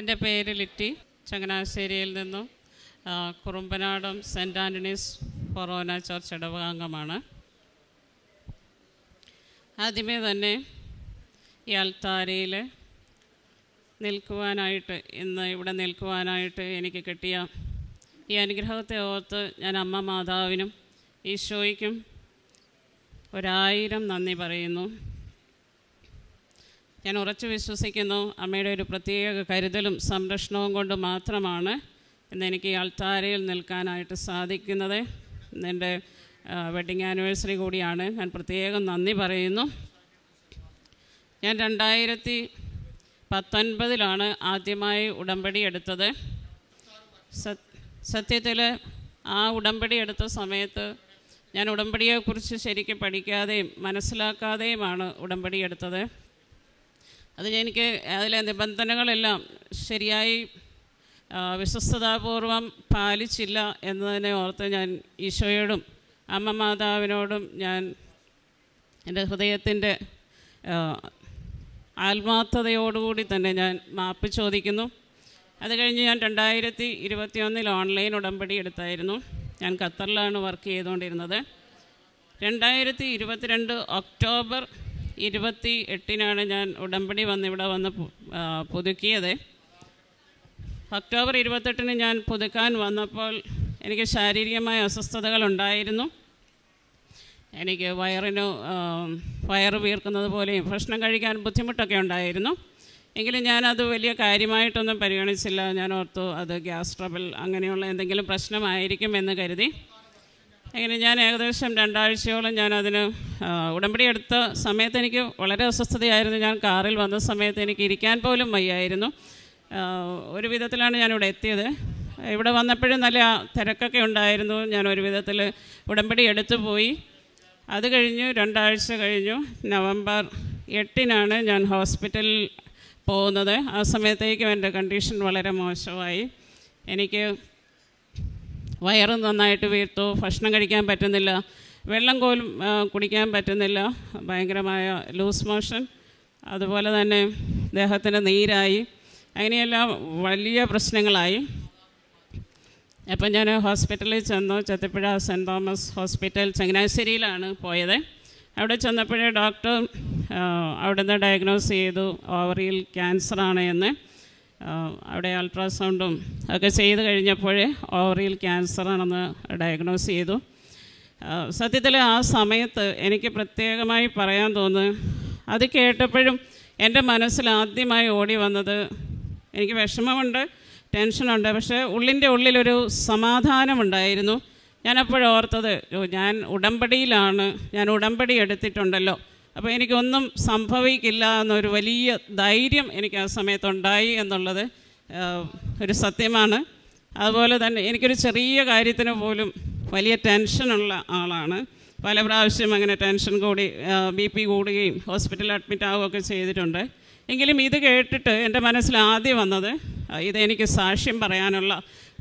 എന്റെ പേര് ലിറ്റി. ചങ്ങനാശ്ശേരിയിൽ നിന്നും Kurumbanadam Saint Antony's forane church ഇടവകാംഗമാണ്. ആദ്യമേ തന്നെ ഈ അൽത്താരയിൽ നിൽക്കുവാനായിട്ട് ഇന്ന് ഇവിടെ നിൽക്കുവാനായിട്ട് എനിക്ക് കിട്ടിയ ഈ അനുഗ്രഹത്തെ ഓർത്ത് ഞാൻ അമ്മ മാതാവിനും ഈശോയ്ക്കും ഒരായിരം നന്ദി പറയുന്നു. ഞാൻ ഉറച്ചു വിശ്വസിക്കുന്നു. അമ്മയുടെ ഒരു പ്രത്യേക കരുതലും സംരക്ഷണവും കൊണ്ട് മാത്രമാണ് ഇന്ന് എനിക്ക് ഈ അൾത്താരയിൽ നിൽക്കാനായിട്ട് സാധിക്കുന്നത്. എന്റെ വെഡിങ് ആനിവേഴ്സറി കൂടിയാണ്. ഞാൻ പ്രത്യേകം നന്ദി പറയുന്നു. ഞാൻ രണ്ടായിരത്തി പത്തൊൻപതിലാണ് ആദ്യമായി ഉടമ്പടി എടുത്തത്. സത്യത്തിൽ ആ ഉടമ്പടി എടുത്ത സമയത്ത് ഞാൻ ഉടമ്പടിയെക്കുറിച്ച് ശരിക്കും പഠിക്കാതെയും മനസ്സിലാക്കാതെയുമാണ് ഉടമ്പടി എടുത്തത്. അത് എനിക്ക് അതിലെ നിബന്ധനകളെല്ലാം ശരിയായി വിശ്വസ്തതാപൂർവം പാലിച്ചില്ല എന്നതിനെ ഓർത്ത് ഞാൻ ഈശോയോടും അമ്മ മാതാവിനോടും ഞാൻ എന്റെ ഹൃദയത്തിന്റെ ആത്മാർത്ഥതയോടുകൂടി തന്നെ ഞാൻ മാപ്പ് ചോദിക്കുന്നു. അത് കഴിഞ്ഞ് ഞാൻ രണ്ടായിരത്തി ഇരുപത്തിയൊന്നിൽ ഓൺലൈൻ ഉടമ്പടി എടുത്തായിരുന്നു. ഞാൻ ഖത്തറിലാണ് വർക്ക് ചെയ്തുകൊണ്ടിരുന്നത്. രണ്ടായിരത്തി ഇരുപത്തിരണ്ട് ഒക്ടോബർ ഇരുപത്തി എട്ടിനാണ് ഞാൻ ഉടമ്പടി വന്ന് ഇവിടെ വന്ന് പുതുക്കിയത്. ഒക്ടോബർ ഇരുപത്തെട്ടിന് ഞാൻ പുതുക്കാൻ വന്നപ്പോൾ എനിക്ക് ശാരീരികമായ അസ്വസ്ഥതകൾ ഉണ്ടായിരുന്നു എനിക്ക് വയറിന് വയറ് വീർക്കുന്നത് പോലെയും ഭക്ഷണം കഴിക്കാൻ ബുദ്ധിമുട്ടൊക്കെ ഉണ്ടായിരുന്നു. എങ്കിലും ഞാനത് വലിയ കാര്യമായിട്ടൊന്നും പരിഗണിച്ചില്ല. ഞാൻ ഓർത്തു അത് ഗ്യാസ് ട്രബിൾ അങ്ങനെയുള്ള എന്തെങ്കിലും പ്രശ്നമായിരിക്കും എന്ന് കരുതി. അങ്ങനെ ഞാൻ ഏകദേശം രണ്ടാഴ്ചയോളം ഞാൻ ഉടമ്പടി എടുത്ത സമയത്ത് എനിക്ക് വളരെ അസ്വസ്ഥതയായിരുന്നു. ഞാൻ കാറിൽ വന്ന സമയത്ത് എനിക്ക് ഇരിക്കാൻ പോലും വയ്യായിരുന്നു. ഒരു വിധത്തിലാണ് ഞാനിവിടെ എത്തിയത്. ഇവിടെ വന്നപ്പോഴും നല്ല തിരക്കൊക്കെ ഉണ്ടായിരുന്നു. ഞാൻ ഒരു വിധത്തിൽ ഉടമ്പടി എടുത്തു പോയി. അത് കഴിഞ്ഞു രണ്ടാഴ്ച കഴിഞ്ഞു. നവംബർ എട്ടിനാണ് ഞാൻ ഹോസ്പിറ്റലിൽ പോകുന്നത്. ആ സമയത്തേക്കും എന്റെ കണ്ടീഷൻ വളരെ മോശമായി. എനിക്ക് വയറ് നന്നായിട്ട് വീർത്തു ഭക്ഷണം കഴിക്കാൻ പറ്റുന്നില്ല വെള്ളം പോലും കുടിക്കാൻ പറ്റുന്നില്ല ഭയങ്കരമായ ലൂസ് മോഷൻ അതുപോലെ തന്നെ ദേഹത്തിന് നീരായി. അങ്ങനെയെല്ലാം വലിയ പ്രശ്നങ്ങളായി. അപ്പം ഞാൻ ഹോസ്പിറ്റലിൽ ചെന്നു. ചത്തപ്പുഴ സെന്റ് തോമസ് ഹോസ്പിറ്റൽ ചങ്ങനാശ്ശേരിയിലാണ് പോയത്. അവിടെ ചെന്നപ്പോഴേ ഡോക്ടർ അവിടുന്ന് ഡയഗ്നോസ് ചെയ്തു. ഓവറിയിൽ ക്യാൻസറാണ് എന്ന്. അവിടെ അൾട്രാസൗണ്ടും ഒക്കെ ചെയ്ത് കഴിഞ്ഞപ്പോഴേ ഓവറിയിൽ ക്യാൻസറാണെന്ന് ഡയഗ്നോസ് ചെയ്തു. സത്യത്തിൽ ആ സമയത്ത് എനിക്ക് പ്രത്യേകമായി പറയാൻ തോന്നുന്നു അത് കേട്ടപ്പോഴും എന്റെ മനസ്സിൽ ആദ്യമായി ഓടി വന്നത് എനിക്ക് വിഷമമുണ്ട് ടെൻഷനുണ്ട് പക്ഷേ ഉള്ളിന്റെ ഉള്ളിലൊരു സമാധാനമുണ്ടായിരുന്നു. ഞാനപ്പോഴോർത്തത് "ഓ, ഞാൻ ഉടമ്പടിയിലാണ് ഞാൻ ഉടമ്പടി എടുത്തിട്ടുണ്ടല്ലോ അപ്പോൾ എനിക്കൊന്നും സംഭവിക്കില്ല എന്നൊരു വലിയ ധൈര്യം എനിക്ക് ആ സമയത്തുണ്ടായി എന്നുള്ളത് ഒരു സത്യമാണ്. അതുപോലെ തന്നെ എനിക്കൊരു ചെറിയ കാര്യത്തിന് പോലും വലിയ ടെൻഷനുള്ള ആളാണ്. പല പ്രാവശ്യം അങ്ങനെ ടെൻഷൻ കൂടി ബി പി കൂടുകയും ഹോസ്പിറ്റലിൽ അഡ്മിറ്റ് ആവുകയൊക്കെ ചെയ്തിട്ടുണ്ട്. എങ്കിലും ഇത് കേട്ടിട്ട് എന്റെ മനസ്സിൽ ആദ്യം വന്നത് ഇതെനിക്ക് സാക്ഷ്യം പറയാനുള്ള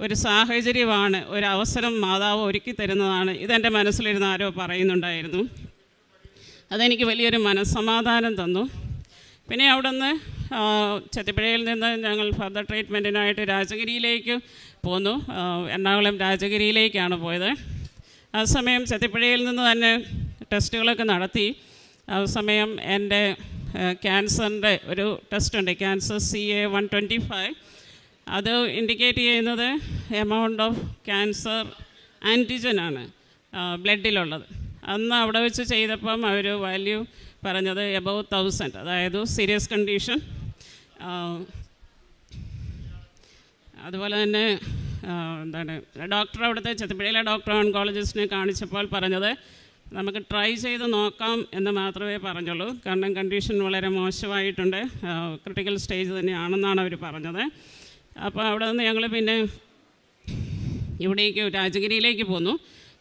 ഒരു സാഹചര്യമാണ് ഒരു അവസരം മാതാവ് ഒരുക്കി തരുന്നതാണ് ഇതെന്റെ മനസ്സിലിരുന്ന് ആരോ പറയുന്നുണ്ടായിരുന്നു. അതെനിക്ക് വലിയൊരു മനസ്സമാധാനം തന്നു. പിന്നെ അവിടുന്ന് ചെത്തിപ്പുഴയിൽ നിന്ന് ഞങ്ങൾ ഫർദർ ട്രീറ്റ്മെന്റിനായിട്ട് രാജഗിരിയിലേക്ക് പോന്നു. എറണാകുളം രാജഗിരിയിലേക്കാണ് പോയത്. ആ സമയം ചെത്തിപ്പുഴയിൽ നിന്ന് തന്നെ ടെസ്റ്റുകളൊക്കെ നടത്തി. ആ സമയം എന്റെ ക്യാൻസറിന്റെ ഒരു ടെസ്റ്റ് ഉണ്ട് cancer C A one twenty five അത് ഇൻഡിക്കേറ്റ് ചെയ്യുന്നത് എമൗണ്ട് ഓഫ് ക്യാൻസർ ആന്റിജനാണ് ബ്ലഡിലുള്ളത്. അന്ന് അവിടെ വെച്ച് ചെയ്തപ്പം അവർ വാല്യൂ പറഞ്ഞത് എബവ് തൗസൻഡ് അതായത് സീരിയസ് കണ്ടീഷൻ അതുപോലെ തന്നെ എന്താണ് ഡോക്ടർ അവിടുത്തെ ചെത്തിപ്പുഴയിലെ ഡോക്ടർ ഓൺകോളജിസ്റ്റിനെ കാണിച്ചപ്പോൾ പറഞ്ഞത് നമുക്ക് ട്രൈ ചെയ്ത് നോക്കാം എന്ന് മാത്രമേ പറഞ്ഞുള്ളൂ. കാരണം കണ്ടീഷൻ വളരെ മോശമായിട്ടുണ്ട്. ക്രിട്ടിക്കൽ സ്റ്റേജ് തന്നെയാണെന്നാണ് അവർ പറഞ്ഞത്. അപ്പോൾ അവിടെ നിന്ന് ഞങ്ങൾ പിന്നെ ഇവിടേക്ക് രാജഗിരിയിലേക്ക് പോന്നു.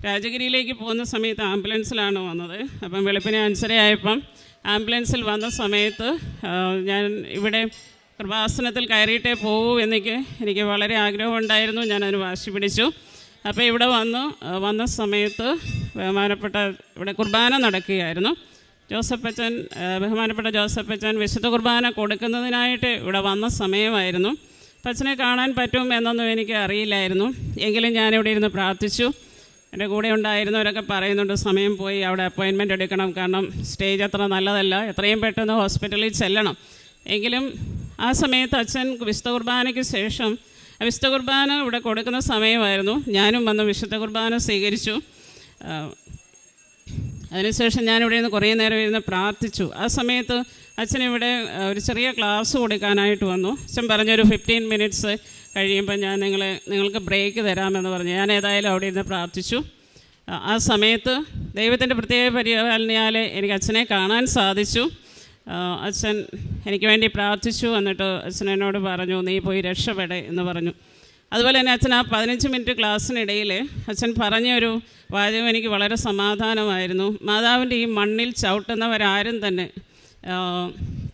രാജഗിരിയിലേക്ക് പോകുന്ന സമയത്ത് ആംബുലൻസിലാണ് വന്നത്. അപ്പം വെളുപ്പിനെ അഞ്ചരയായപ്പം ആംബുലൻസിൽ വന്ന സമയത്ത് ഞാൻ ഇവിടെ കൃപാസനത്തിൽ കയറിയിട്ടേ പോകൂ എന്നൊക്കെ എനിക്ക് വളരെ ആഗ്രഹമുണ്ടായിരുന്നു. ഞാനതിന് വാശി പിടിച്ചു. അപ്പോൾ ഇവിടെ വന്നു. വന്ന സമയത്ത് ബഹുമാനപ്പെട്ട ഇവിടെ കുർബാന നടക്കുകയായിരുന്നു. ജോസഫ് അച്ഛൻ ബഹുമാനപ്പെട്ട ജോസഫ് അച്ഛൻ വിശുദ്ധ കുർബാന കൊടുക്കുന്നതിനായിട്ട് ഇവിടെ വന്ന സമയമായിരുന്നു. അച്ഛനെ കാണാൻ പറ്റും എന്നൊന്നും എനിക്ക് അറിയില്ലായിരുന്നു. എങ്കിലും ഞാനിവിടെ ഇരുന്ന് പ്രാർത്ഥിച്ചു. എന്റെ കൂടെ ഉണ്ടായിരുന്നവരൊക്കെ പറയുന്നുണ്ട് സമയം പോയി അവിടെ അപ്പോയിൻമെന്റ് എടുക്കണം. കാരണം സ്റ്റേജ് അത്ര നല്ലതല്ല. എത്രയും പെട്ടെന്ന് ഹോസ്പിറ്റലിൽ ചെല്ലണം. എങ്കിലും ആ സമയത്ത് അച്ഛൻ വിശുദ്ധ കുർബാനയ്ക്ക് ശേഷം വിശുദ്ധ കുർബാന ഇവിടെ കൊടുക്കുന്ന സമയമായിരുന്നു. ഞാനും വന്ന് വിശുദ്ധ കുർബാന സ്വീകരിച്ചു. അതിനുശേഷം ഞാനിവിടെ നിന്ന് കുറേ നേരം ഇരുന്ന് പ്രാർത്ഥിച്ചു. ആ സമയത്ത് അച്ഛൻ ഇവിടെ ഒരു ചെറിയ ക്ലാസ് കൊടുക്കാനായിട്ട് വന്നു. അച്ഛൻ പറഞ്ഞൊരു ഫിഫ്റ്റീൻ മിനിറ്റ്സ് കഴിയുമ്പോൾ ഞാൻ നിങ്ങളെ നിങ്ങൾക്ക് ബ്രേക്ക് തരാമെന്ന് പറഞ്ഞു. ഞാൻ ഏതായാലും അവിടെ ഇരുന്ന് പ്രാർത്ഥിച്ചു. ആ, സമയത്ത് ദൈവത്തിന്റെ പ്രത്യേക പരിപാലനയാൽ എനിക്ക് അച്ഛനെ കാണാൻ സാധിച്ചു. അച്ഛൻ എനിക്ക് വേണ്ടി പ്രാർത്ഥിച്ചു എന്നിട്ട് അച്ഛനോട് പറഞ്ഞു നീ പോയി രക്ഷപ്പെടെ എന്ന് പറഞ്ഞു. അതുപോലെ തന്നെ അച്ഛൻ ആ പതിനഞ്ച് മിനിറ്റ് ക്ലാസ്സിനിടയിൽ അച്ഛൻ പറഞ്ഞൊരു വാചകം എനിക്ക് വളരെ സമാധാനമായിരുന്നു. മാതാവിന്റെ ഈ മണ്ണിൽ ചവിട്ടുന്നവരാരും തന്നെ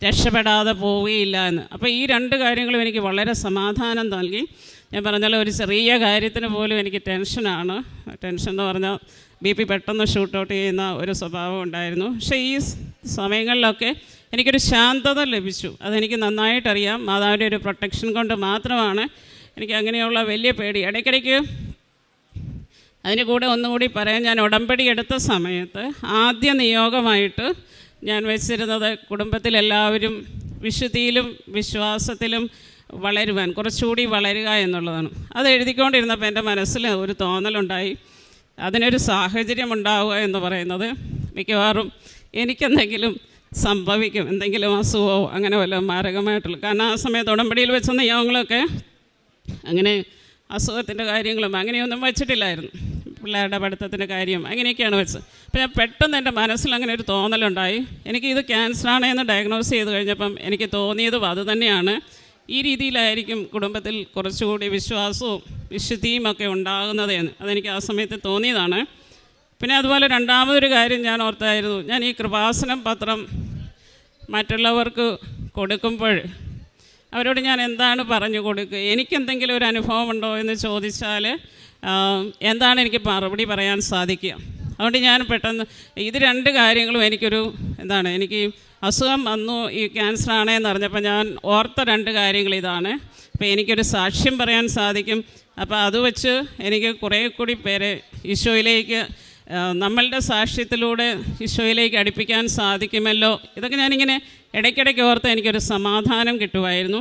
രക്ഷപ്പെടാതെ പോവുകയില്ല എന്ന്. അപ്പോൾ ഈ രണ്ട് കാര്യങ്ങളും എനിക്ക് വളരെ സമാധാനം നൽകി. ഞാൻ പറഞ്ഞാൽ ഒരു ചെറിയ കാര്യത്തിന് പോലും എനിക്ക് ടെൻഷനാണ്. ടെൻഷൻ എന്ന് പറഞ്ഞാൽ ബി പി പെട്ടെന്ന് ഷൂട്ട് ഔട്ട് ചെയ്യുന്ന ഒരു സ്വഭാവം ഉണ്ടായിരുന്നു. പക്ഷേ ഈ സമയങ്ങളിലൊക്കെ എനിക്കൊരു ശാന്തത ലഭിച്ചു. അതെനിക്ക് നന്നായിട്ടറിയാം. മാതാവിന്റെ ഒരു പ്രൊട്ടക്ഷൻ കൊണ്ട് മാത്രമാണ് എനിക്ക് അങ്ങനെയുള്ള വലിയ പേടി. ഇടയ്ക്കിടയ്ക്ക് അതിന് കൂടെ ഒന്നുകൂടി പറയാൻ ഞാൻ ഉടമ്പടി എടുത്ത സമയത്ത് ആദ്യ നിയോഗമായിട്ട് ഞാൻ വെച്ചിരുന്നത് കുടുംബത്തിലെല്ലാവരും വിശുദ്ധിയിലും വിശ്വാസത്തിലും വളരുവാൻ കുറച്ചുകൂടി വളരുക എന്നുള്ളതാണ്. അത് എഴുതിക്കൊണ്ടിരുന്നപ്പോൾ എന്റെ മനസ്സിൽ ഒരു തോന്നലുണ്ടായി. അതിനൊരു സാഹചര്യം ഉണ്ടാവുക എന്ന് പറയുന്നത് മിക്കവാറും എനിക്കെന്തെങ്കിലും സംഭവിക്കും എന്തെങ്കിലും അസുഖമോ അങ്ങനെ വല്ല മാരകമായിട്ടുള്ള കാരണം ആ സമയത്ത് ഉടമ്പടിയിൽ വെച്ച നിയമങ്ങളൊക്കെ അങ്ങനെ അസുഖത്തിന്റെ കാര്യങ്ങളും അങ്ങനെയൊന്നും വച്ചിട്ടില്ലായിരുന്നു. പിള്ളേരുടെ പഠിത്തത്തിന്റെ കാര്യം അങ്ങനെയൊക്കെയാണ് വെച്ചത്. അപ്പോൾ ഞാൻ പെട്ടെന്ന് എന്റെ മനസ്സിൽ അങ്ങനെ ഒരു തോന്നലുണ്ടായി. എനിക്ക് ഇത് ക്യാൻസറാണ് എന്ന് ഡയഗ്നോസ് ചെയ്ത് കഴിഞ്ഞപ്പം എനിക്ക് തോന്നിയതും അത് തന്നെയാണ്. ഈ രീതിയിലായിരിക്കും കുടുംബത്തിൽ കുറച്ചുകൂടി വിശ്വാസവും വിശുദ്ധിയും ഒക്കെ ഉണ്ടാകുന്നത് എന്ന് അതെനിക്ക് ആ സമയത്ത് തോന്നിയതാണ്. പിന്നെ അതുപോലെ രണ്ടാമതൊരു കാര്യം ഞാൻ ഓർത്തായിരുന്നു. ഞാൻ ഈ കൃപാസനം പത്രം മറ്റുള്ളവർക്ക് കൊടുക്കുമ്പോൾ അവരോട് ഞാൻ എന്താണ് പറഞ്ഞു കൊടുക്കുക എനിക്കെന്തെങ്കിലും ഒരു അനുഭവം ഉണ്ടോ എന്ന് ചോദിച്ചാൽ എന്താണ് എനിക്ക് മറുപടി പറയാൻ സാധിക്കുക. അതുകൊണ്ട് ഞാൻ പെട്ടെന്ന് ഇത് രണ്ട് കാര്യങ്ങളും എനിക്കൊരു എന്താണ് എനിക്ക് അസുഖം വന്നു ഈ ക്യാൻസർ ആണെന്ന് അറിഞ്ഞപ്പോൾ ഞാൻ ഓർത്ത രണ്ട് കാര്യങ്ങൾ ഇതാണ്. അപ്പോൾ എനിക്കൊരു സാക്ഷ്യം പറയാൻ സാധിക്കും. അപ്പോൾ അത് വെച്ച് എനിക്ക് കുറേ കൂടി പേരെ ഈശോയിലേക്ക് നമ്മളുടെ സാക്ഷ്യത്തിലൂടെ ഈശോയിലേക്ക് അടുപ്പിക്കാൻ സാധിക്കുമല്ലോ. ഇതൊക്കെ ഞാനിങ്ങനെ ഇടയ്ക്കിടയ്ക്ക് ഓർത്ത് എനിക്കൊരു സമാധാനം കിട്ടുമായിരുന്നു.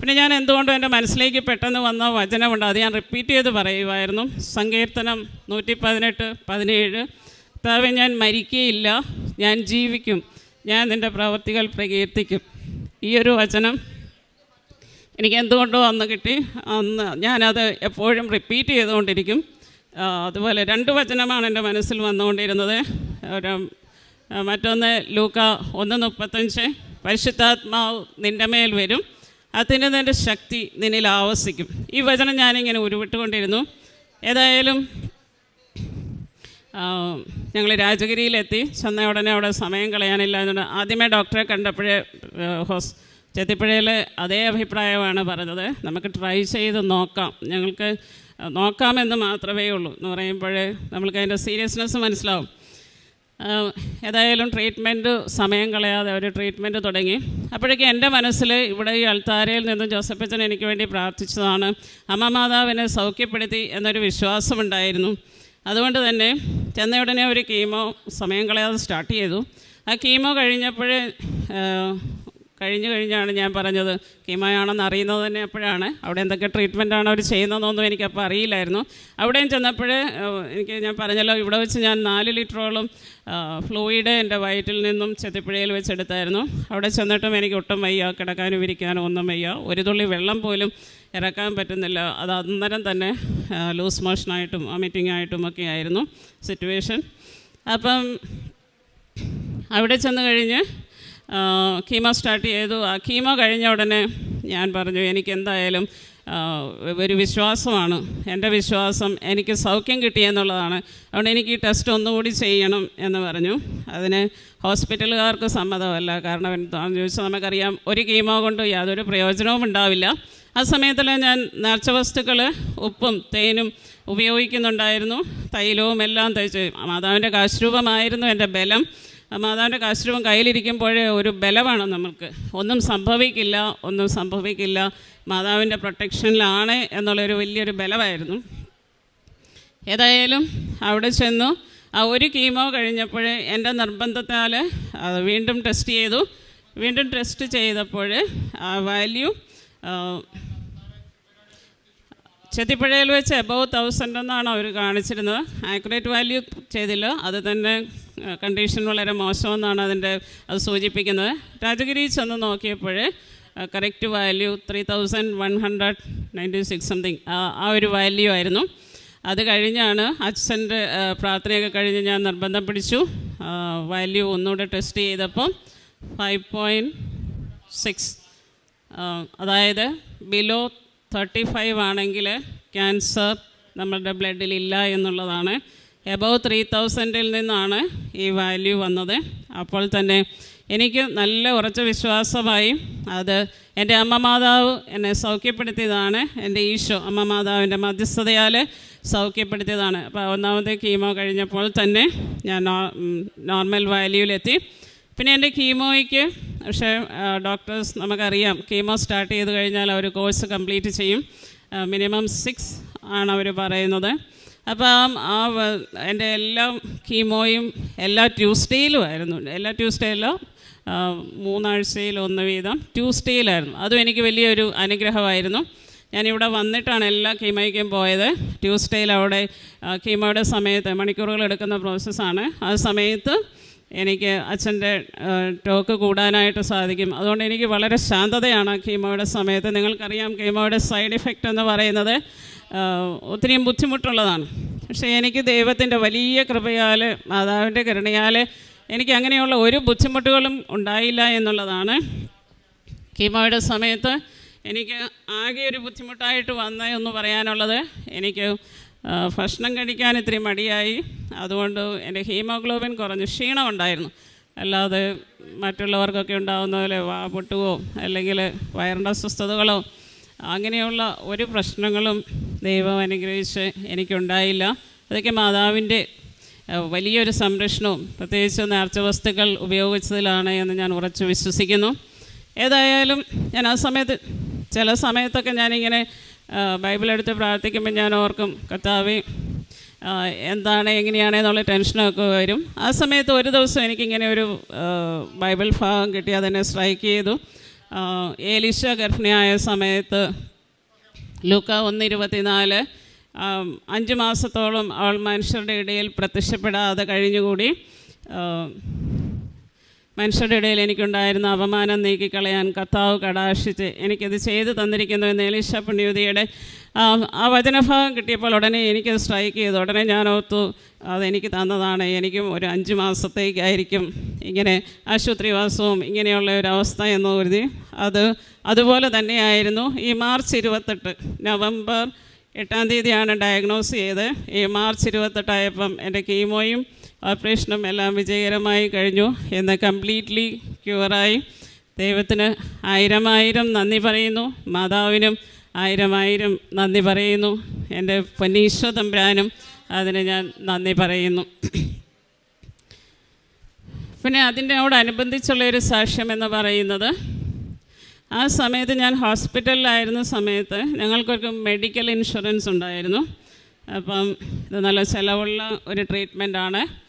പിന്നെ ഞാൻ എന്തുകൊണ്ടും എന്റെ മനസ്സിലേക്ക് പെട്ടെന്ന് വന്ന വചനമുണ്ട്. അത് ഞാൻ റിപ്പീറ്റ് ചെയ്ത് പറയുമായിരുന്നു. സങ്കീർത്തനം നൂറ്റി പതിനെട്ട് പതിനേഴ്. കർത്താവെ ഞാൻ മരിക്കുകയില്ല ഞാൻ ജീവിക്കും. ഞാൻ നിന്റെ പ്രവൃത്തികൾ പ്രകീർത്തിക്കും. ഈ ഒരു വചനം എനിക്ക് എന്തുകൊണ്ടോ അന്ന് കിട്ടി. അന്ന് ഞാനത് എപ്പോഴും റിപ്പീറ്റ് ചെയ്തുകൊണ്ടിരിക്കും. അതുപോലെ രണ്ട് വചനമാണ് എന്റെ മനസ്സിൽ വന്നുകൊണ്ടിരുന്നത്. ഒരു മറ്റൊന്ന് ലൂക്ക ഒന്ന് മുപ്പത്തഞ്ച്. പരിശുദ്ധാത്മാവ് നിന്റെ മേൽ വരും അതിന് നിന്റെ ശക്തി നിന്നിൽ ആവസിക്കും. ഈ വചനം ഞാനിങ്ങനെ ഉരുവിട്ടുകൊണ്ടിരുന്നു. ഏതായാലും ഞങ്ങൾ രാജഗിരിയിലെത്തി. ചെന്ന ഉടനെ അവിടെ സമയം കളയാനില്ല എന്നുണ്ട് ആദ്യമേ ഡോക്ടറെ കണ്ടപ്പോഴേ ഹോസ് ചെത്തിപ്പുഴയിൽ അതേ അഭിപ്രായമാണ് പറഞ്ഞത്. നമുക്ക് ട്രൈ ചെയ്ത് നോക്കാം. ഞങ്ങൾക്ക് നോക്കാമെന്ന് മാത്രമേ ഉള്ളൂ എന്ന് പറയുമ്പോൾ നമ്മൾക്ക് അതിന്റെ സീരിയസ്നെസ് മനസ്സിലാവും. ഏതായാലും ട്രീറ്റ്മെന്റ് സമയം കളയാതെ ഒരു ട്രീറ്റ്മെന്റ് തുടങ്ങി. അപ്പോഴേക്കും എന്റെ മനസ്സിൽ ഇവിടെ ഈ അൾത്താരയിൽ നിന്നും ജോസഫച്ചൻ എനിക്ക് വേണ്ടി പ്രാർത്ഥിച്ചതാണ്. അമ്മ മാതാവിനെ സൗഖ്യപ്പെടുത്തി എന്നൊരു വിശ്വാസമുണ്ടായിരുന്നു അതുകൊണ്ട് തന്നെ ചെന്ന ഉടനെ ഒരു കീമോ സമയം കളയാതെ സ്റ്റാർട്ട് ചെയ്തു. ആ കീമോ കഴിഞ്ഞപ്പോൾ കഴിഞ്ഞു കഴിഞ്ഞാണ് ഞാൻ പറഞ്ഞത്. കീമോയാണെന്ന് അറിയുന്നത് തന്നെ അപ്പോഴാണ് അവിടെ എന്തൊക്കെ ട്രീറ്റ്മെന്റാണ് അവർ ചെയ്യുന്നതെന്നൊന്നും എനിക്കപ്പോൾ അറിയില്ലായിരുന്നു. അവിടെയും ചെന്നപ്പോൾ എനിക്ക് ഞാൻ പറഞ്ഞല്ലോ ഇവിടെ വെച്ച് ഞാൻ നാല് ലിറ്ററോളം ഫ്ലൂയിഡ് എന്റെ വയറ്റിൽ നിന്നും ചെത്തിപ്പുഴയിൽ വെച്ചെടുത്തായിരുന്നു. അവിടെ ചെന്നിട്ടും എനിക്ക് ഒട്ടും വയ്യ. കിടക്കാനും ഇരിക്കാനും ഒന്നും വയ്യ. ഒരു തുള്ളി വെള്ളം പോലും ഇറക്കാൻ പറ്റുന്നില്ല. അത് അന്നേരം തന്നെ ലൂസ് മോഷനായിട്ടും വോമിറ്റിംഗ് ആയിട്ടും ഒക്കെ ആയിരുന്നു സിറ്റുവേഷൻ. അപ്പം അവിടെ ചെന്ന് കഴിഞ്ഞ് കീമോ സ്റ്റാർട്ട് ചെയ്തു. ആ കീമോ കഴിഞ്ഞ ഉടനെ ഞാൻ പറഞ്ഞു എനിക്ക് എന്തായാലും ഒരു വിശ്വാസമാണ്. എന്റെ വിശ്വാസം എനിക്ക് സൗഖ്യം കിട്ടിയെന്നുള്ളതാണ് അതുകൊണ്ട് എനിക്ക് ഈ ടെസ്റ്റ് ഒന്നുകൂടി ചെയ്യണം എന്ന് പറഞ്ഞു. അതിന് ഹോസ്പിറ്റലുകാർക്ക് സമ്മതമല്ല. കാരണം എന്താണെന്ന് ചോദിച്ചാൽ നമുക്കറിയാം ഒരു കീമോ കൊണ്ട് യാതൊരു പ്രയോജനവും ഉണ്ടാവില്ല. ആ സമയത്തിൽ ഞാൻ നേർച്ച വസ്തുക്കൾ ഉപ്പും തേനും ഉപയോഗിക്കുന്നുണ്ടായിരുന്നു. തൈലവും എല്ലാം തേച്ച് മാതാവിന്റെ കാശ്രൂപമായിരുന്നു എന്റെ ബലം. മാതാവിന്റെ കാശ്രൂപം കയ്യിലിരിക്കുമ്പോഴേ ഒരു ബലമാണ് നമുക്ക് ഒന്നും സംഭവിക്കില്ല ഒന്നും സംഭവിക്കില്ല. മാതാവിന്റെ പ്രൊട്ടക്ഷനിലാണ് എന്നുള്ളൊരു വലിയൊരു ബലമായിരുന്നു. ഏതായാലും അവിടെ ചെന്നു. ആ ഒരു കീമോ കഴിഞ്ഞപ്പോൾ എന്റെ നിർബന്ധത്താൽ അത് വീണ്ടും ടെസ്റ്റ് ചെയ്തു. വീണ്ടും ടെസ്റ്റ് ചെയ്തപ്പോൾ ആ വാല്യൂ ചെത്തിപ്പുഴയിൽ വെച്ച് എബവ് തൗസൻഡ് എന്നാണ് അവർ കാണിച്ചിരുന്നത്. ആക്യുറേറ്റ് വാല്യൂ ചെയ്തില്ല. അത് തന്നെ കണ്ടീഷൻ വളരെ മോശമെന്നാണ് അതിന്റെ അത് സൂചിപ്പിക്കുന്നത്. രാജഗിരി ചെന്ന് നോക്കിയപ്പോൾ correct value three thousand one hundred ninety six something ആ ഒരു വാല്യൂ ആയിരുന്നു. അത് കഴിഞ്ഞാണ് അച്ഛന്റെ പ്രാർത്ഥനയൊക്കെ കഴിഞ്ഞ് ഞാൻ നിർബന്ധം പിടിച്ചു. വാല്യൂ ഒന്നുകൂടെ ടെസ്റ്റ് ചെയ്തപ്പം ഫൈവ് പോയിന്റ് സിക്സ് അതായത് ബിലോ തേർട്ടി ഫൈവ് ആണെങ്കിൽ ക്യാൻസർ നമ്മളുടെ ബ്ലഡിൽ ഇല്ല എന്നുള്ളതാണ്. എബവ് ത്രീ തൗസൻഡിൽ നിന്നാണ് ഈ വാല്യൂ വന്നത്. അപ്പോൾ തന്നെ എനിക്ക് നല്ല ഉറച്ച വിശ്വാസമായി അത് എന്റെ അമ്മ മാതാവ് എന്നെ സൗഖ്യപ്പെടുത്തിയതാണ്. എന്റെ ഈശോ അമ്മ മാതാവിന്റെ മധ്യസ്ഥതയാൽ സൗഖ്യപ്പെടുത്തിയതാണ്. അപ്പോൾ ഒന്നാമത്തെ കീമോ കഴിഞ്ഞപ്പോൾ തന്നെ ഞാൻ നോർമൽ വാല്യൂവിലെത്തി. പിന്നെ എന്റെ കീമോയ്ക്ക് പക്ഷേ ഡോക്ടേഴ്സ് നമുക്കറിയാം കീമോ സ്റ്റാർട്ട് ചെയ്ത് കഴിഞ്ഞാൽ അവർ കോഴ്സ് കംപ്ലീറ്റ് ചെയ്യും. മിനിമം സിക്സ് ആണ് അവർ പറയുന്നത്. അപ്പം ആ എന്റെ എല്ലാ കീമോയും എല്ലാ ട്യൂസ്ഡേയിലും ആയിരുന്നു. എല്ലാ ട്യൂസ്ഡേയിലോ മൂന്നാഴ്ചയിൽ ഒന്ന് വീതം ട്യൂസ്ഡേയിലായിരുന്നു. അതും എനിക്ക് വലിയൊരു അനുഗ്രഹമായിരുന്നു. ഞാനിവിടെ വന്നിട്ടാണ് എല്ലാ കീമോയ്ക്കും പോയത്. ട്യൂസ്ഡേയിൽ അവിടെ കീമോയുടെ സമയത്ത് മണിക്കൂറുകൾ എടുക്കുന്ന പ്രോസസ്സാണ് ആ സമയത്ത് എനിക്ക് അച്ഛന്റെ ടോക്ക് കൂടാനായിട്ട് സാധിക്കും. അതുകൊണ്ട് എനിക്ക് വളരെ ശാന്തതയാണ് കീമോയുടെ സമയത്ത്. നിങ്ങൾക്കറിയാം കീമോയുടെ സൈഡ് ഇഫക്റ്റ് എന്ന് പറയുന്നത് ഒത്തിരിയും ബുദ്ധിമുട്ടുള്ളതാണ്. പക്ഷേ എനിക്ക് ദൈവത്തിന്റെ വലിയ കൃപയാൽ മാതാവിന്റെ കരുണയാൽ എനിക്ക് അങ്ങനെയുള്ള ഒരു ബുദ്ധിമുട്ടുകളും ഉണ്ടായില്ല എന്നുള്ളതാണ് കീമോയുടെ സമയത്ത് എനിക്ക് ആകെ ഒരു ബുദ്ധിമുട്ടായിട്ട് വന്നതെന്ന് പറയാനുള്ളത്. എനിക്ക് ഭക്ഷണം കഴിക്കാൻ ഇത്തിരി മടിയായി. അതുകൊണ്ട് എന്റെ ഹീമോഗ്ലോബിൻ കുറഞ്ഞ് ക്ഷീണമുണ്ടായിരുന്നു അല്ലാതെ മറ്റുള്ളവർക്കൊക്കെ ഉണ്ടാകുന്ന പോലെ വാ പൊട്ടുകയോ അല്ലെങ്കിൽ വയറിന്റെ അസ്വസ്ഥതകളോ അങ്ങനെയുള്ള ഒരു പ്രശ്നങ്ങളും ദൈവം അനുഗ്രഹിച്ച് എനിക്കുണ്ടായില്ല. അതൊക്കെ മാതാവിന്റെ വലിയൊരു സംരക്ഷണവും പ്രത്യേകിച്ച് നേർച്ച വസ്തുക്കൾ ഉപയോഗിച്ചതിലാണ് എന്ന് ഞാൻ ഉറച്ചു വിശ്വസിക്കുന്നു. ഏതായാലും ഞാൻ ആ സമയത്ത് ചില സമയത്തൊക്കെ ഞാനിങ്ങനെ ബൈബിൾ എടുത്ത് പ്രാർത്ഥിക്കുമ്പോൾ ഞാൻ ഓർക്കും കത്താവി എന്താണ് എങ്ങനെയാണ് എന്നുള്ള ടെൻഷനൊക്കെ വരും. ആ സമയത്ത് ഒരു ദിവസം എനിക്കിങ്ങനെ ഒരു ബൈബിൾ ഭാഗം കിട്ടി അതെന്നെ സ്ട്രൈക്ക് ചെയ്തു. ഏലിശ ഗർഭിണിയായ സമയത്ത് ലൂക്ക ഒന്ന് ഇരുപത്തിനാല് അഞ്ച് മാസത്തോളം അവൾ മനുഷ്യരുടെ ഇടയിൽ പ്രത്യക്ഷപ്പെടാതെ കഴിഞ്ഞുകൂടി. മനുഷ്യരുടെ ഇടയിൽ എനിക്കുണ്ടായിരുന്ന അപമാനം നീക്കിക്കളയാൻ കർത്താവ് കടാക്ഷിച്ച് എനിക്കത് ചെയ്തു തന്നിരിക്കുന്നു എന്ന് എലീഷ പുണ്യവതിയുടെ ആ വചനഭാഗം കിട്ടിയപ്പോൾ ഉടനെ എനിക്കത് സ്ട്രൈക്ക് ചെയ്തു. ഉടനെ ഞാൻ ഓർത്തു അതെനിക്ക് തന്നതാണ്. എനിക്കും ഒരു അഞ്ച് മാസത്തേക്കായിരിക്കും ഇങ്ങനെ ആശുപത്രിവാസവും ഇങ്ങനെയുള്ള ഒരു അവസ്ഥ എന്ന് കരുതി. അത് അതുപോലെ തന്നെയായിരുന്നു ഈ മാർച്ച് ഇരുപത്തെട്ട് നവംബർ എട്ടാം തീയതിയാണ് ഡയഗ്നോസ് ചെയ്ത് ഈ മാർച്ച് ഇരുപത്തെട്ടായപ്പം എന്റെ കീമോയും ഓപ്പറേഷനും എല്ലാം വിജയകരമായി കഴിഞ്ഞു എന്ന് കംപ്ലീറ്റ്ലി ക്യൂറായി ദൈവത്തിന് ആയിരം ആയിരം നന്ദി പറയുന്നു. മാതാവിനും ആയിരം ആയിരം നന്ദി പറയുന്നു. എന്റെ പൊന്നീശ്വ തമ്പുരാനും അതിന് ഞാൻ നന്ദി പറയുന്നു. പിന്നെ അതിനോടനുബന്ധിച്ചുള്ള ഒരു സാക്ഷ്യം എന്ന് പറയുന്നത് ആ സമയത്ത് ഞാൻ ഹോസ്പിറ്റലിലായിരുന്ന സമയത്ത് ഞങ്ങൾക്കൊരു മെഡിക്കൽ ഇൻഷുറൻസ് ഉണ്ടായിരുന്നു. അപ്പം ഇത് നല്ല ചിലവുള്ള ഒരു ട്രീറ്റ്മെന്റാണ്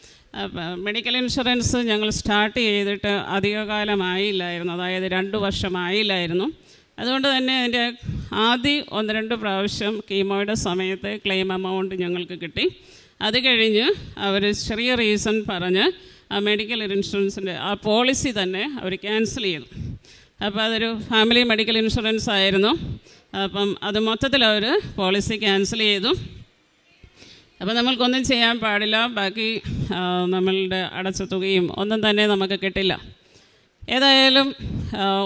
മെഡിക്കൽ ഇൻഷുറൻസ് ഞങ്ങൾ സ്റ്റാർട്ട് ചെയ്തിട്ട് അധികകാലമായില്ലായിരുന്നു. അതായത് രണ്ട് വർഷമായില്ലായിരുന്നു. അതുകൊണ്ട് തന്നെ അതിന്റെ ആദ്യ ഒന്ന് രണ്ട് പ്രാവശ്യം കീമോയുടെ സമയത്ത് ക്ലെയിം എമൗണ്ട് ഞങ്ങൾക്ക് കിട്ടി. അത് കഴിഞ്ഞ് അവർ ചെറിയ റീസൺ പറഞ്ഞ് ആ മെഡിക്കൽ ഇൻഷുറൻസിന്റെ ആ പോളിസി തന്നെ അവർ ക്യാൻസൽ ചെയ്തു. അപ്പോൾ അതൊരു ഫാമിലി മെഡിക്കൽ ഇൻഷുറൻസ് ആയിരുന്നു. അപ്പം അത് മൊത്തത്തിൽ അവർ പോളിസി ക്യാൻസൽ ചെയ്തു. അപ്പോൾ നമ്മൾക്കൊന്നും ചെയ്യാൻ പാടില്ല. ബാക്കി നമ്മളുടെ അടച്ച തുകയും ഒന്നും തന്നെ നമുക്ക് കിട്ടില്ല. ഏതായാലും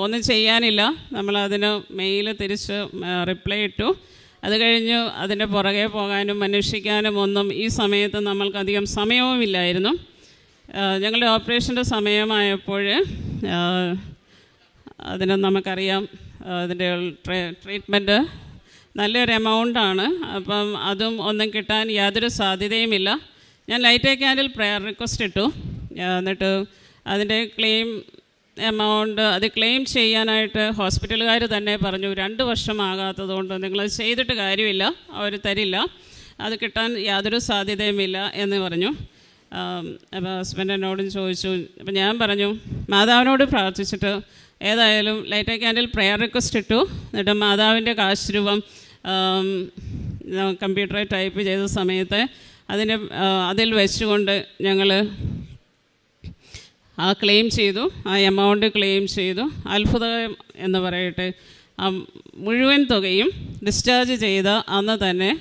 ഒന്നും ചെയ്യാനില്ല. നമ്മളതിന് മെയിൽ തിരിച്ച് റിപ്ലൈ ഇട്ടു. അത് കഴിഞ്ഞ് അതിന്റെ പുറകെ പോകാനും അന്വേഷിക്കാനും ഒന്നും ഈ സമയത്ത് നമ്മൾക്കധികം സമയവുമില്ലായിരുന്നു. ഞങ്ങളുടെ ഓപ്പറേഷന്റെ സമയമായപ്പോൾ അതിന് നമുക്കറിയാം അതിന്റെ ട്രീറ്റ്മെന്റ് നല്ലൊരു എമൗണ്ടാണ് അപ്പം അതും ഒന്നും കിട്ടാൻ യാതൊരു സാധ്യതയുമില്ല. ഞാൻ ലൈറ്റ് ക്യാൻഡിൽ പ്രെയർ റിക്വസ്റ്റ് ഇട്ടു. എന്നിട്ട് അതിന്റെ ക്ലെയിം എമൗണ്ട് അത് ക്ലെയിം ചെയ്യാനായിട്ട് ഹോസ്പിറ്റലുകാർ തന്നെ പറഞ്ഞു രണ്ട് വർഷമാകാത്തതുകൊണ്ട് നിങ്ങൾ ചെയ്തിട്ട് കാര്യമില്ല അവർ തരില്ല. അത് കിട്ടാൻ യാതൊരു സാധ്യതയുമില്ല എന്ന് പറഞ്ഞു. അപ്പോൾ ഹസ്ബൻഡ് എന്നോടും ചോദിച്ചു. അപ്പം ഞാൻ പറഞ്ഞു മാതാവിനോട് പ്രാർത്ഥിച്ചിട്ട് ഏതായാലും ലൈറ്റ് ക്യാൻഡിൽ പ്രെയർ റിക്വസ്റ്റ് ഇട്ടു. എന്നിട്ട് മാതാവിന്റെ കാശ് രൂപം കമ്പ്യൂട്ടറിൽ ടൈപ്പ് ചെയ്ത സമയത്ത് അതിന് അതിൽ വെച്ചുകൊണ്ട് ഞങ്ങൾ ആ ക്ലെയിം ചെയ്തു ആ എമൗണ്ട് ക്ലെയിം ചെയ്തു. അത്ഭുതം എന്ന് പറയട്ടെ. മുഴുവൻ തുകയും ഡിസ്ചാർജ് ചെയ്ത അന്ന് തന്നെ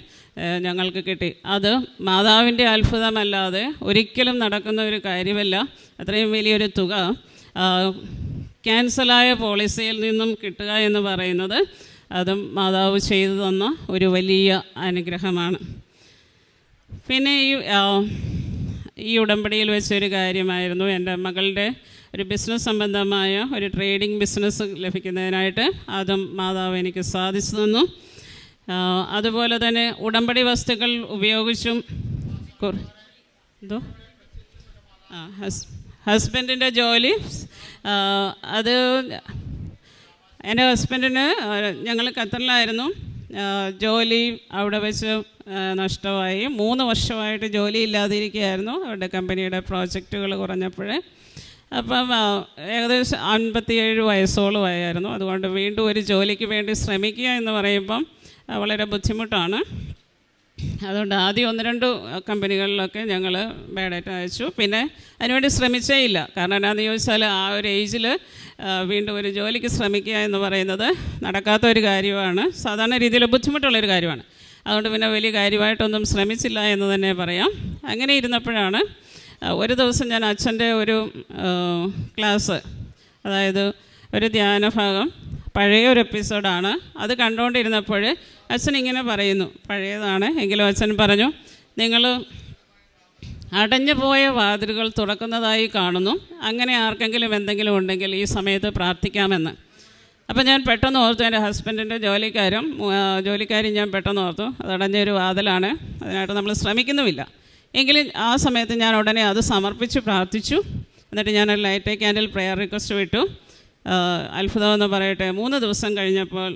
ഞങ്ങൾക്ക് കിട്ടി. അത് മാതാവിന്റെ അത്ഭുതമല്ലാതെ ഒരിക്കലും നടക്കുന്ന ഒരു കാര്യമല്ല. അത്രയും വലിയൊരു തുക ക്യാൻസലായ പോളിസിയിൽ നിന്നും കിട്ടുക എന്ന് പറയുന്നത് അതും മാതാവ് ചെയ്തു തന്ന ഒരു വലിയ അനുഗ്രഹമാണ്. പിന്നെ ഈ ഈ ഉടമ്പടിയിൽ വെച്ചൊരു കാര്യമായിരുന്നു. എന്റെ മകളുടെ ഒരു ബിസിനസ് സംബന്ധമായ ഒരു ട്രേഡിംഗ് ബിസിനസ് ലഭിക്കുന്നതിനായിട്ട് അതും മാതാവ് എനിക്ക് സാധിച്ചു തന്നു. അതുപോലെ തന്നെ ഉടമ്പടി വസ്തുക്കൾ ഉപയോഗിച്ചും എന്തോ? ആ ഹസ് ഹസ്ബൻഡിന്റെ ജോലി അത് എന്റെ ഹസ്ബൻഡിന് ഞങ്ങൾ ഖത്തറിലായിരുന്നു. ജോലി അവിടെ വെച്ച് നഷ്ടമായി. മൂന്ന് വർഷമായിട്ട് ജോലി ഇല്ലാതിരിക്കുകയായിരുന്നു. അവരുടെ കമ്പനിയുടെ പ്രോജക്റ്റുകൾ കുറഞ്ഞപ്പോൾ അപ്പം ഏകദേശം അൻപത്തിയേഴ് വയസ്സോളമായിരുന്നു. അതുകൊണ്ട് വീണ്ടും ഒരു ജോലിക്ക് വേണ്ടി ശ്രമിക്കുക എന്ന് പറയുമ്പം വളരെ ബുദ്ധിമുട്ടാണ്. അതുകൊണ്ട് ആദ്യം ഒന്ന് രണ്ട് കമ്പനികളിലൊക്കെ ഞങ്ങൾ ബയോഡേറ്റ അയച്ചു. പിന്നെ അതിനുവേണ്ടി ശ്രമിച്ചേ ഇല്ല. കാരണം എന്നാന്ന് ചോദിച്ചാൽ ആ ഒരു ഏജിൽ വീണ്ടും ഒരു ജോലിക്ക് ശ്രമിക്കുക എന്ന് പറയുന്നത് നടക്കാത്ത ഒരു കാര്യമാണ്. സാധാരണ രീതിയിൽ ബുദ്ധിമുട്ടുള്ളൊരു കാര്യമാണ്. അതുകൊണ്ട് പിന്നെ വലിയ കാര്യമായിട്ടൊന്നും ശ്രമിച്ചില്ല എന്ന് തന്നെ പറയാം. അങ്ങനെ ഇരുന്നപ്പോഴാണ് ഒരു ദിവസം ഞാൻ അച്ഛന്റെ ഒരു ക്ലാസ് അതായത് ഒരു ധ്യാന ഭാഗം പഴയ ഒരു എപ്പിസോഡാണ്. അത് കണ്ടുകൊണ്ടിരുന്നപ്പോൾ അച്ഛൻ ഇങ്ങനെ പറയുന്നു. പഴയതാണ്. എങ്കിലും അച്ഛൻ പറഞ്ഞു നിങ്ങൾ അടഞ്ഞു പോയ വാതിലുകൾ തുറക്കുന്നതായി കാണുന്നു. അങ്ങനെ ആർക്കെങ്കിലും എന്തെങ്കിലും ഉണ്ടെങ്കിൽ ഈ സമയത്ത് പ്രാർത്ഥിക്കാമെന്ന്. അപ്പം ഞാൻ പെട്ടെന്ന് ഓർത്തു എന്റെ ഹസ്ബൻഡിന്റെ ജോലിക്കാരും ജോലിക്കാരും ഞാൻ പെട്ടെന്ന് ഓർത്തു അത് അടഞ്ഞൊരു വാതിലാണ്. അതിനായിട്ട് നമ്മൾ ശ്രമിക്കുന്നുമില്ല. എങ്കിലും ആ സമയത്ത് ഞാൻ ഉടനെ അത് സമർപ്പിച്ച് പ്രാർത്ഥിച്ചു. എന്നിട്ട് ഞാൻ ലൈറ്റ് ക്യാൻഡിൽ പ്രെയർ റിക്വസ്റ്റ് വിട്ടു. ആ, അത്ഭുതം എന്ന് പറയട്ടെ. മൂന്ന് ദിവസം കഴിഞ്ഞപ്പോൾ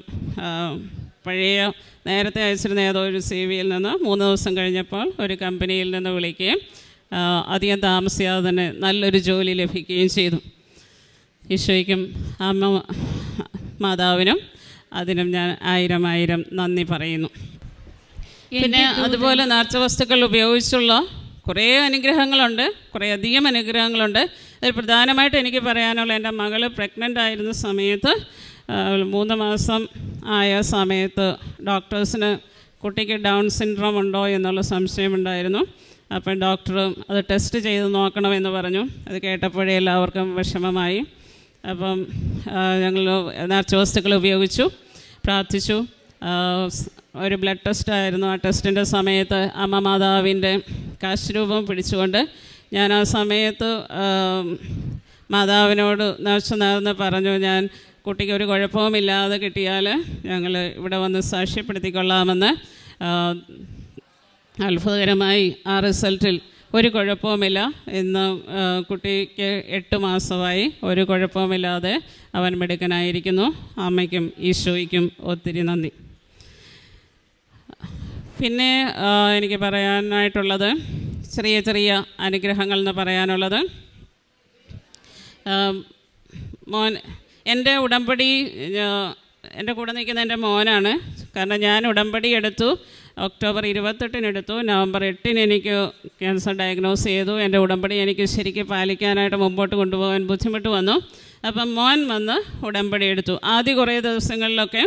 പഴയ നേരത്തെ അയച്ചിരുന്ന ഏതോ ഒരു സി വിയിൽ നിന്ന് മൂന്ന് ദിവസം കഴിഞ്ഞപ്പോൾ ഒരു കമ്പനിയിൽ നിന്ന് വിളിക്കുകയും അധികം താമസിയാതെ തന്നെ നല്ലൊരു ജോലി ലഭിക്കുകയും ചെയ്തു. ഈശോയ്ക്കും അമ്മ മാതാവിനും അതിനും ഞാൻ ആയിരം ആയിരം നന്ദി പറയുന്നു. പിന്നെ അതുപോലെ നേർച്ച വസ്തുക്കൾ ഉപയോഗിച്ചുള്ള കുറേ അനുഗ്രഹങ്ങളുണ്ട് കുറേ അധികം അനുഗ്രഹങ്ങളുണ്ട്. അതിൽ പ്രധാനമായിട്ട് എനിക്ക് പറയാനുള്ള എന്റെ മകൾ പ്രഗ്നന്റ് ആയിരുന്ന സമയത്ത് മൂന്ന് മാസം ആയ സമയത്ത് ഡോക്ടേഴ്സിന് കുട്ടിക്ക് ഡൗൺ സിൻഡ്രോം ഉണ്ടോ എന്നുള്ള സംശയമുണ്ടായിരുന്നു അപ്പോൾ ഡോക്ടർ അത് ടെസ്റ്റ് ചെയ്ത് നോക്കണമെന്ന് പറഞ്ഞു. അത് കേട്ടപ്പോഴേ എല്ലാവർക്കും വിഷമമായി. അപ്പം ഞങ്ങൾ നേർച്ച വസ്തുക്കൾ ഉപയോഗിച്ചു പ്രാർത്ഥിച്ചു. ഒരു ബ്ലഡ് ടെസ്റ്റ് ആയിരുന്നു. ആ ടെസ്റ്റിന്റെ സമയത്ത് അമ്മ മാതാവിന്റെ കാശ്രൂപം പിടിച്ചുകൊണ്ട് ഞാൻ ആ സമയത്ത് മാതാവിനോട് നേർച്ച നേർന്ന് പറഞ്ഞു ഞാൻ കുട്ടിക്ക് ഒരു കുഴപ്പവുമില്ലാതെ കിട്ടിയാൽ ഞങ്ങൾ ഇവിടെ വന്ന് സാക്ഷ്യപ്പെടുത്തിക്കൊള്ളാമെന്ന്. അത്ഭുതകരമായി ആ റിസൾട്ടിൽ ഒരു കുഴപ്പവുമില്ല. ഇന്ന് കുട്ടിക്ക് എട്ട് മാസമായി ഒരു കുഴപ്പവുമില്ലാതെ അവൻ മിടുക്കനായിരിക്കുന്നു. അമ്മയ്ക്കും ഈശോയ്ക്കും ഒത്തിരി നന്ദി. പിന്നെ എനിക്ക് പറയാനായിട്ടുള്ളത് ചെറിയ ചെറിയ അനുഗ്രഹങ്ങൾ എന്ന് പറയാനുള്ളത്. മോൻ എന്റെ ഉടമ്പടി എന്റെ കൂടെ നിൽക്കുന്ന എന്റെ മോനാണ്. കാരണം ഞാൻ ഉടമ്പടി എടുത്തു ഒക്ടോബർ ഇരുപത്തെട്ടിന് എടുത്തു നവംബർ എട്ടിന് എനിക്ക് ക്യാൻസർ ഡയഗ്നോസ് ചെയ്തു. എന്റെ ഉടമ്പടി എനിക്ക് ശരിക്കും പാലിക്കാനായിട്ട് മുമ്പോട്ട് കൊണ്ടുപോകാൻ ബുദ്ധിമുട്ട് വന്നു. അപ്പം മോൻ വന്ന് ഉടമ്പടി എടുത്തു. ആദ്യ കുറേ ദിവസങ്ങളിലൊക്കെ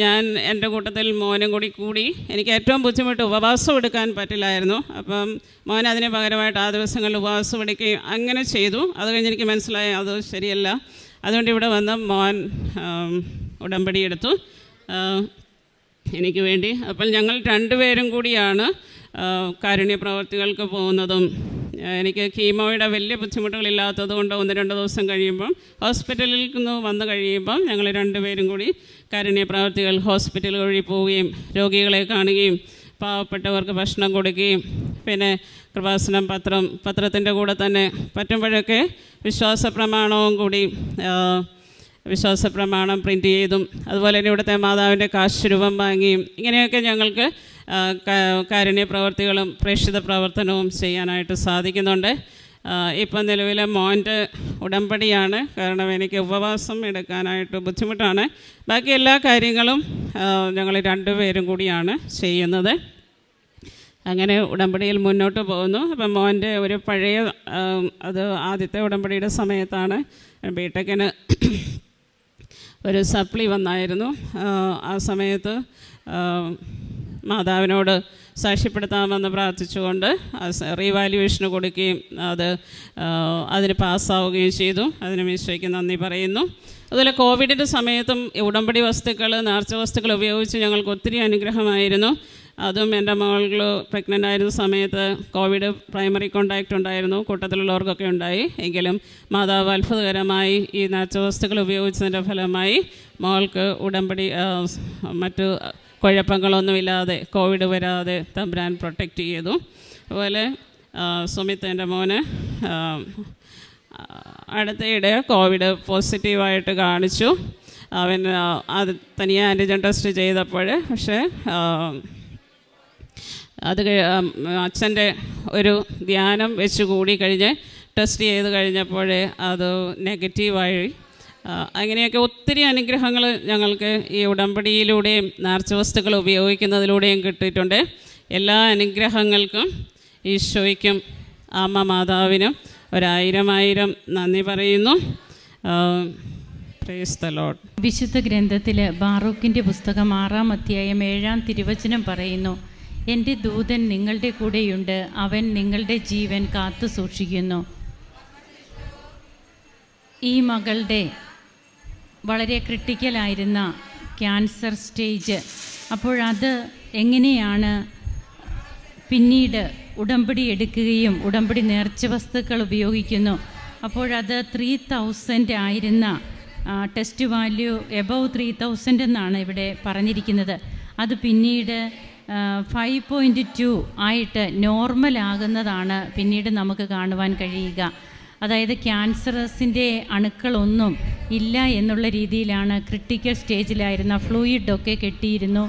ഞാൻ എന്റെ കൂട്ടത്തിൽ മോനും കൂടി കൂടി എനിക്ക് ഏറ്റവും ബുദ്ധിമുട്ട് ഉപവാസം എടുക്കാൻ പറ്റില്ലായിരുന്നു. അപ്പം മോൻ അതിന് പകരമായിട്ട് ആ ദിവസങ്ങളിൽ ഉപവാസം എടുക്കുകയും അങ്ങനെ ചെയ്തു. അത് കഴിഞ്ഞ് എനിക്ക് മനസ്സിലായി അത് ശരിയല്ല. അതുകൊണ്ട് ഇവിടെ വന്ന് മോൻ ഉടമ്പടി എടുത്തു. എനിക്ക് വേണ്ടി. അപ്പോൾ ഞങ്ങൾ രണ്ടുപേരും കൂടിയാണ് കാരുണ്യ പ്രവർത്തികൾക്ക് പോകുന്നതും. എനിക്ക് കീമോയുടെ വലിയ ബുദ്ധിമുട്ടുകളില്ലാത്തത് കൊണ്ട് ഒന്ന് രണ്ട് ദിവസം കഴിയുമ്പം ഹോസ്പിറ്റലിൽ നിന്ന് വന്നു കഴിയുമ്പം ഞങ്ങൾ രണ്ടുപേരും കൂടി കാരുണ്യ പ്രവർത്തികൾ ഹോസ്പിറ്റൽ വഴി പോവുകയും രോഗികളെ കാണുകയും പാവപ്പെട്ടവർക്ക് ഭക്ഷണം കൊടുക്കുകയും പിന്നെ കൃപാസനം പത്രം പത്രത്തിന്റെ കൂടെ തന്നെ പറ്റുമ്പോഴൊക്കെ വിശ്വാസ പ്രമാണവും കൂടി വിശ്വാസ പ്രമാണം പ്രിന്റ് ചെയ്തും അതുപോലെ തന്നെ ഇവിടുത്തെ മാതാവിന്റെ കാശ് രൂപം വാങ്ങിയും ഇങ്ങനെയൊക്കെ ഞങ്ങൾക്ക് കാരുണ്യ പ്രവർത്തികളും പ്രേക്ഷിത പ്രവർത്തനവും ചെയ്യാനായിട്ട് സാധിക്കുന്നുണ്ട്. ഇപ്പം നിലവിലെ മോന്റെ ഉടമ്പടിയാണ്. കാരണം എനിക്ക് ഉപവാസം എടുക്കാനായിട്ട് ബുദ്ധിമുട്ടാണ്. ബാക്കി എല്ലാ കാര്യങ്ങളും ഞങ്ങൾ രണ്ടുപേരും കൂടിയാണ് ചെയ്യുന്നത്. അങ്ങനെ ഉടമ്പടിയിൽ മുന്നോട്ട് പോകുന്നു. അപ്പം മോന്റെ ഒരു പഴയ അത് ആദ്യത്തെ ഉടമ്പടിയുടെ സമയത്താണ് ബിടെക്കിന് ഒരു സപ്ലി വന്നായിരുന്നു. ആ, സമയത്ത് മാതാവിനോട് സാക്ഷ്യപ്പെടുത്താമെന്ന് പ്രാർത്ഥിച്ചുകൊണ്ട് റീവാലുവേഷന് കൊടുക്കുകയും അത് അതിന് പാസ്സാവുകയും ചെയ്തു. അതിന് മീശോയ്ക്ക് നന്ദി പറയുന്നു. അതുപോലെ കോവിഡിന്റെ സമയത്തും ഉടമ്പടി വസ്തുക്കൾ നേർച്ച വസ്തുക്കൾ ഉപയോഗിച്ച് ഞങ്ങൾക്ക് ഒത്തിരി അനുഗ്രഹമായിരുന്നു. അതും എന്റെ മകൾ പ്രഗ്നന്റ് ആയിരുന്ന സമയത്ത് കോവിഡ് പ്രൈമറി കോണ്ടാക്റ്റ് ഉണ്ടായിരുന്നു. കൂട്ടത്തിലുള്ളവർക്കൊക്കെ ഉണ്ടായി. എങ്കിലും മാതാവ് അത്ഭുതകരമായി ഈ നാച്ചുവസ്തുക്കൾ ഉപയോഗിച്ചതിന്റെ ഫലമായി മകൾക്ക് ഉടമ്പടി മറ്റു കുഴപ്പങ്ങളൊന്നുമില്ലാതെ കോവിഡ് വരാതെ തമ്പുരാൻ പ്രൊട്ടക്റ്റ് ചെയ്തു. അതുപോലെ സുമിത്ത് എന്റെ മോന് അടുത്തയിടെ കോവിഡ് പോസിറ്റീവായിട്ട് കാണിച്ചു. അവൻ അത് തനിയെ ആന്റിജൻ ടെസ്റ്റ് ചെയ്തപ്പോൾ പക്ഷേ അത് അച്ഛന്റെ ഒരു ധ്യാനം വെച്ച് കൂടി കഴിഞ്ഞ് ടെസ്റ്റ് ചെയ്ത് കഴിഞ്ഞപ്പോഴേ അത് നെഗറ്റീവായി അങ്ങനെയൊക്കെ ഒത്തിരി അനുഗ്രഹങ്ങൾ ഞങ്ങൾക്ക് ഈ ഉടമ്പടിയിലൂടെയും നേർച്ച വസ്തുക്കൾ ഉപയോഗിക്കുന്നതിലൂടെയും കിട്ടിയിട്ടുണ്ട്. എല്ലാ അനുഗ്രഹങ്ങൾക്കും ഈശോയ്ക്കും അമ്മ മാതാവിനും ഒരായിരം ആയിരം നന്ദി പറയുന്നു. വിശുദ്ധ ഗ്രന്ഥത്തിൽ ബാറൂക്കിന്റെ പുസ്തകം ആറാം അധ്യായം ഏഴാം തിരുവചനം പറയുന്നു എന്റെ ദൂതൻ നിങ്ങളുടെ കൂടെയുണ്ട് അവൻ നിങ്ങളുടെ ജീവൻ കാത്തു സൂക്ഷിക്കുന്നു ഈ മകളുടെ വളരെ ക്രിട്ടിക്കലായിരുന്ന ക്യാൻസർ സ്റ്റേജ് അപ്പോഴത് എങ്ങനെയാണ് പിന്നീട് ഉടമ്പടി എടുക്കുകയും ഉടമ്പടി നേർച്ച വസ്തുക്കൾ ഉപയോഗിക്കുന്നു. അപ്പോഴത് ത്രീ തൗസൻഡ് ആയിരുന്ന test value above three thousand എന്നാണ് ഇവിടെ പറഞ്ഞിരിക്കുന്നത്. അത് പിന്നീട് ഫൈവ് പോയിന്റ് ടു ആയിട്ട് നോർമൽ ആകുന്നതാണ് പിന്നീട് നമുക്ക് കാണുവാൻ കഴിയുക. അതായത് ക്യാൻസറസിന്റെ അണുക്കളൊന്നും ഇല്ല എന്നുള്ള രീതിയിലാണ് ക്രിട്ടിക്കൽ സ്റ്റേജിലായിരുന്ന ഫ്ലൂയിഡൊക്കെ കെട്ടിയിരുന്നു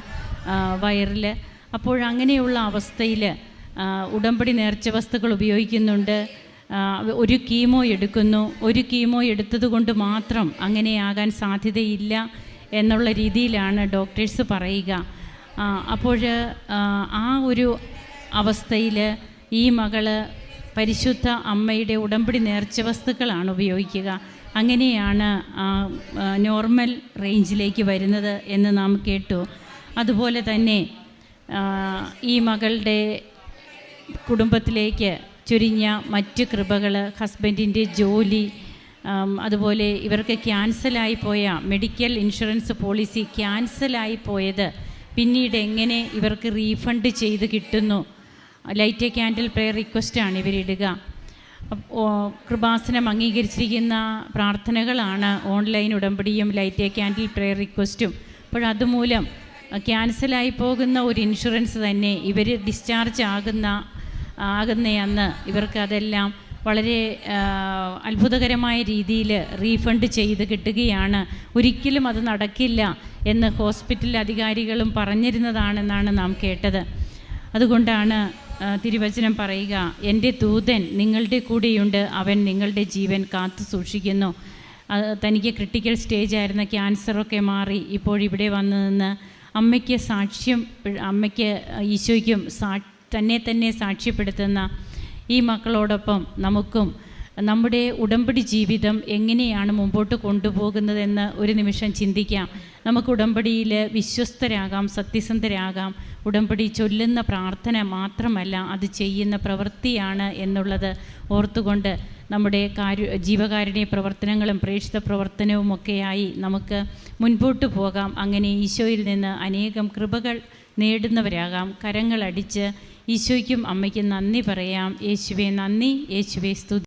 വയറിൽ അപ്പോൾ അങ്ങനെയുള്ള അവസ്ഥയിൽ ഉടമ്പടി നേർച്ച വസ്തുക്കൾ ഉപയോഗിക്കുന്നുണ്ട്. ഒരു കീമോ എടുക്കുന്നു. ഒരു കീമോ എടുത്തതുകൊണ്ട് മാത്രം അങ്ങനെയാകാൻ സാധ്യതയില്ല എന്നുള്ള രീതിയിലാണ് ഡോക്ടേഴ്സ് പറയുക. അപ്പോൾ ആ ഒരു അവസ്ഥയിൽ ഈ മകൾ പരിശുദ്ധ അമ്മയുടെ ഉടമ്പടി നേർച്ച വസ്തുക്കളാണ് ഉപയോഗിക്കുക. അങ്ങനെയാണ് നോർമൽ റേഞ്ചിലേക്ക് വരുന്നത് എന്ന് നാം കേട്ടു. അതുപോലെ തന്നെ ഈ മകളുടെ കുടുംബത്തിലേക്ക് ചുരുങ്ങിയ മറ്റ് കൃപകൾ ഹസ്ബൻഡിന്റെ ജോലി അതുപോലെ ഇവർക്ക് ക്യാൻസലായി പോയ മെഡിക്കൽ ഇൻഷുറൻസ് പോളിസി ക്യാൻസലായി പോയത് പിന്നീട് എങ്ങനെ ഇവർക്ക് റീഫണ്ട് ചെയ്ത് കിട്ടുന്നു? ലൈറ്റ് എ ക്യാൻഡിൽ പ്രെയർ റിക്വസ്റ്റാണ് ഇവരിടുക. കൃപാസനം അംഗീകരിച്ചിരിക്കുന്ന പ്രാർത്ഥനകളാണ് ഓൺലൈൻ ഉടമ്പടിയും ലൈറ്റ് എ ക്യാൻഡിൽ പ്രെയർ റിക്വസ്റ്റും. അപ്പോൾ അതുമൂലം ക്യാൻസലായി പോകുന്ന ഒരു ഇൻഷുറൻസ് തന്നെ ഇവർ ഡിസ്ചാർജ് ആകുന്ന ആകുന്ന അന്ന് ഇവർക്ക് അതെല്ലാം വളരെ അത്ഭുതകരമായ രീതിയിൽ റീഫണ്ട് ചെയ്ത് കിട്ടുകയാണ്. ഒരിക്കലും അത് നടക്കില്ല എന്ന് ഹോസ്പിറ്റൽ അധികാരികളും പറഞ്ഞിരുന്നതാണെന്നാണ് നാം കേട്ടത്. അതുകൊണ്ടാണ് തിരുവചനം പറയുക എന്റെ ദൂതൻ നിങ്ങളുടെ കൂടെയുണ്ട്. അവൻ നിങ്ങളുടെ ജീവൻ കാത്തു സൂക്ഷിക്കുന്നു. തനിക്ക് ക്രിട്ടിക്കൽ സ്റ്റേജ് ആയിരുന്ന ക്യാൻസറൊക്കെ മാറി. ഇപ്പോൾ ഇവിടെ വന്നു നിന്ന് അമ്മയ്ക്ക് സാക്ഷ്യം അമ്മയ്ക്ക് ഈശോയ്ക്കും സാ തന്നെ തന്നെ സാക്ഷ്യപ്പെടുത്തുന്ന ഈ മക്കളോടൊപ്പം നമുക്കും നമ്മുടെ ഉടമ്പടി ജീവിതം എങ്ങനെയാണ് മുമ്പോട്ട് കൊണ്ടുപോകുന്നതെന്ന് ഒരു നിമിഷം ചിന്തിക്കാം. നമുക്ക് ഉടമ്പടിയിൽ വിശ്വസ്തരാകാം സത്യസന്ധരാകാം. ഉടമ്പടി ചൊല്ലുന്ന പ്രാർത്ഥന മാത്രമല്ല അത് ചെയ്യുന്ന പ്രവൃത്തിയാണ് എന്നുള്ളത് ഓർത്തുകൊണ്ട് നമ്മുടെ കാര്യ ജീവകാരുണ്യ പ്രവർത്തനങ്ങളും പ്രേക്ഷിത പ്രവർത്തനവും ഒക്കെയായി നമുക്ക് മുൻപോട്ട് പോകാം. അങ്ങനെ ഈശോയിൽ നിന്ന് അനേകം കൃപകൾ നേടുന്നവരാകാം. കരങ്ങളടിച്ച് ഈശോയ്ക്കും അമ്മയ്ക്കും നന്ദി പറയാം. യേശുവെ നന്ദി. യേശുവെ സ്തുതി.